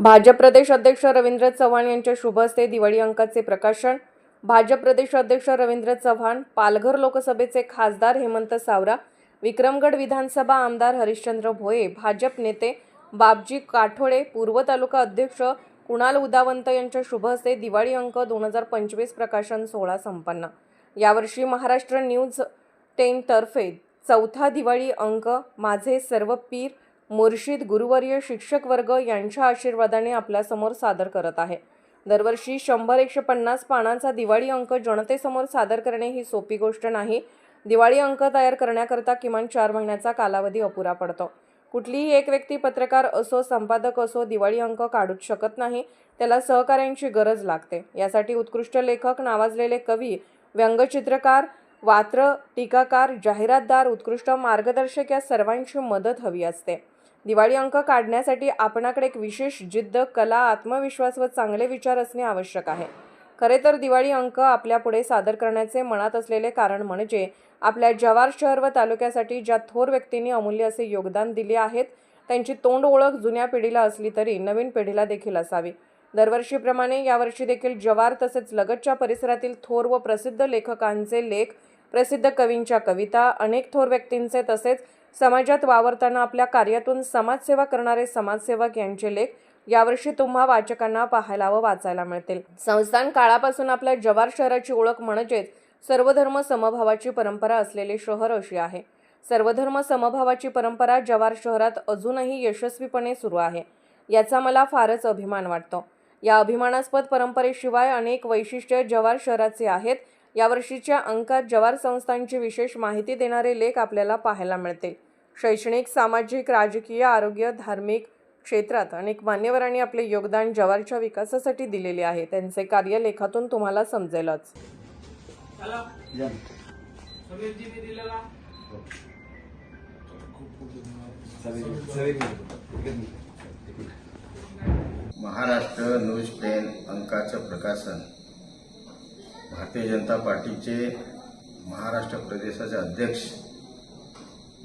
भाजप प्रदेश अध्यक्ष रवींद्र चव्हाण यांच्या शुभ हस्ते दिवाळी अंकाचे प्रकाशन. भाजप प्रदेश अध्यक्ष रवींद्र चव्हाण पालघर लोकसभेचे खासदार हेमंत सावरा विक्रमगड विधानसभा आमदार हरिश्चंद्र भोये भाजप नेते बाबजी काठोळे पूर्व तालुका अध्यक्ष कुणाल उदावंत यांच्या शुभ हस्ते दिवाळी अंक दोन हजार पंचवीस प्रकाशन सोहळा संपन्न. यावर्षी महाराष्ट्र न्यूज टेन तर्फे चौथा दिवाळी अंक माझे सर्व पीर मुर्शिद गुरुवर्य शिक्षक वर्ग यांच्या आशीर्वादाने आपल्यासमोर सादर करत आहे. दरवर्षी शंभर एकशे पन्नास पानांचा दिवाळी अंक जनतेसमोर सादर करणे ही सोपी गोष्ट नाही. दिवाळी अंक तयार करण्याकरता किमान चार महिन्याचा कालावधी अपुरा पडतो. कुठलीही एक व्यक्ती पत्रकार असो संपादक असो दिवाळी अंक काढूच शकत नाही. त्याला सहकाऱ्यांची गरज लागते. यासाठी उत्कृष्ट लेखक नावाजलेले कवी व्यंगचित्रकार वात्र टीकाकार जाहिरातदार उत्कृष्ट मार्गदर्शक या सर्वांची मदत हवी असते. दिवाळी अंक काढण्यासाठी आपणाकडे एक विशेष जिद्द कला आत्मविश्वास व चांगले विचार असणे आवश्यक आहे. खरे तर दिवाळी अंक आपल्यापुढे सादर करण्याचे मनात असलेले कारण म्हणजे आपल्या जव्हार शहर व तालुक्यासाठी ज्या थोर व्यक्तींनी अमूल्य असे योगदान दिले आहेत त्यांची तोंड ओळख जुन्या पिढीला असली तरी नवीन पिढीला देखील असावी. दरवर्षीप्रमाणे यावर्षी देखील जव्हार तसेच लगतच्या परिसरातील थोर व प्रसिद्ध लेखकांचे लेख प्रसिद्ध कवींच्या कविता अनेक थोर व्यक्तींचे तसेच समाजात वावरताना आपल्या कार्यातून समाजसेवा करणारे समाजसेवक यांचे लेख यावर्षी तुम्हा वाचकांना पाहायला व वाचायला मिळतील. संस्थान काळापासून आपल्या जव्हार शहराची ओळख म्हणजेच सर्वधर्म समभावाची परंपरा असलेले शहर अशी आहे. सर्वधर्म समभावाची परंपरा जव्हार शहरात अजूनही यशस्वीपणे सुरू आहे. याचा मला फारच अभिमान वाटतो. या अभिमानास्पद परंपरेशिवाय अनेक वैशिष्ट्य जव्हार शहराचे आहेत यावर्षीच्या अंकात जव्हार संस्थांची विशेष माहिती देणारे लेख आपल्याला पाहायला मिळतील. शैक्षणिक सामाजिक राजकीय आरोग्य धार्मिक क्षेत्रात अनेक मान्यवरांनी आपले योगदान जव्हारच्या विकासासाठी दिलेले आहे. त्यांचे कार्य लेखातून तुम्हाला समजेलच. महाराष्ट्र न्यूज टेन अंकाचं प्रकाशन. भारतीय जनता पार्टीचे महाराष्ट्र प्रदेशाचे अध्यक्ष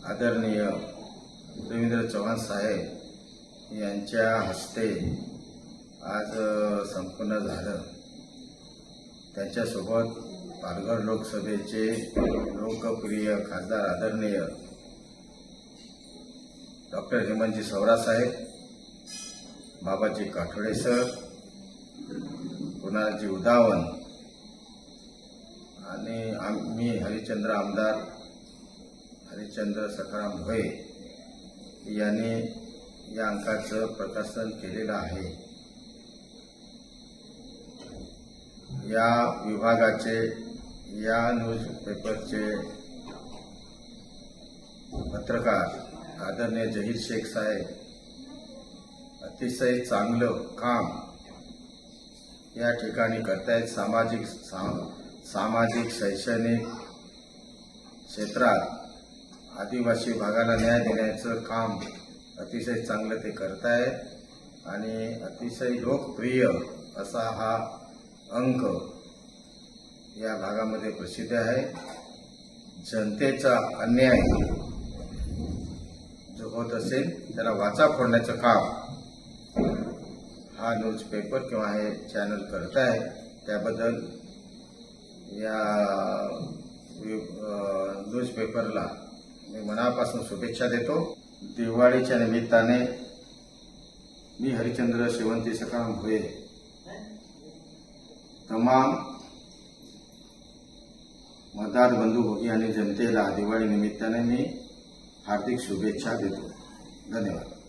आदरणीय रवींद्र चव्हाण साहेब यांच्या हस्ते आज संपन्न झालं. त्यांच्यासोबत पालघर लोकसभेचे लोकप्रिय खासदार आदरणीय डॉक्टर हेमंतजी सवरासाहेब बाबाजी काठोडे सर कुणालजी उदावन आणि मी हरिचंद्र आमदार हरिचंद्र सखाराम भोये यांनी या अंकाचं प्रकाशन केलेलं आहे. या विभागाचे या न्यूजपेपरचे पत्रकार आदरणीय जहीर शेख साहेब अतिशय चांगलं काम या ठिकाणी करतायत. सामाजिक सा- सामाजिक शैक्षणिक क्षेत्रात आदिवासी भागाला न्याय देण्याचं काम अतिशय चांगलं ते करत आहे आणि अतिशय लोकप्रिय असा हा अंक या भागामध्ये प्रसिद्ध आहे. जनतेचा अन्याय जो होत असेल त्याला वाचा फोडण्याचं काम हा न्यूजपेपर किंवा हे चॅनल करत आहे त्याबद्दल या न्यूजपेपरला मी मनापासून शुभेच्छा देतो. दिवाळीच्या निमित्ताने मी हरिचंद्र शेवंती सकाम भोये तमाम मतदार बंधू भोगी आणि जनतेला दिवाळी निमित्ताने मी हार्दिक शुभेच्छा देतो. धन्यवाद.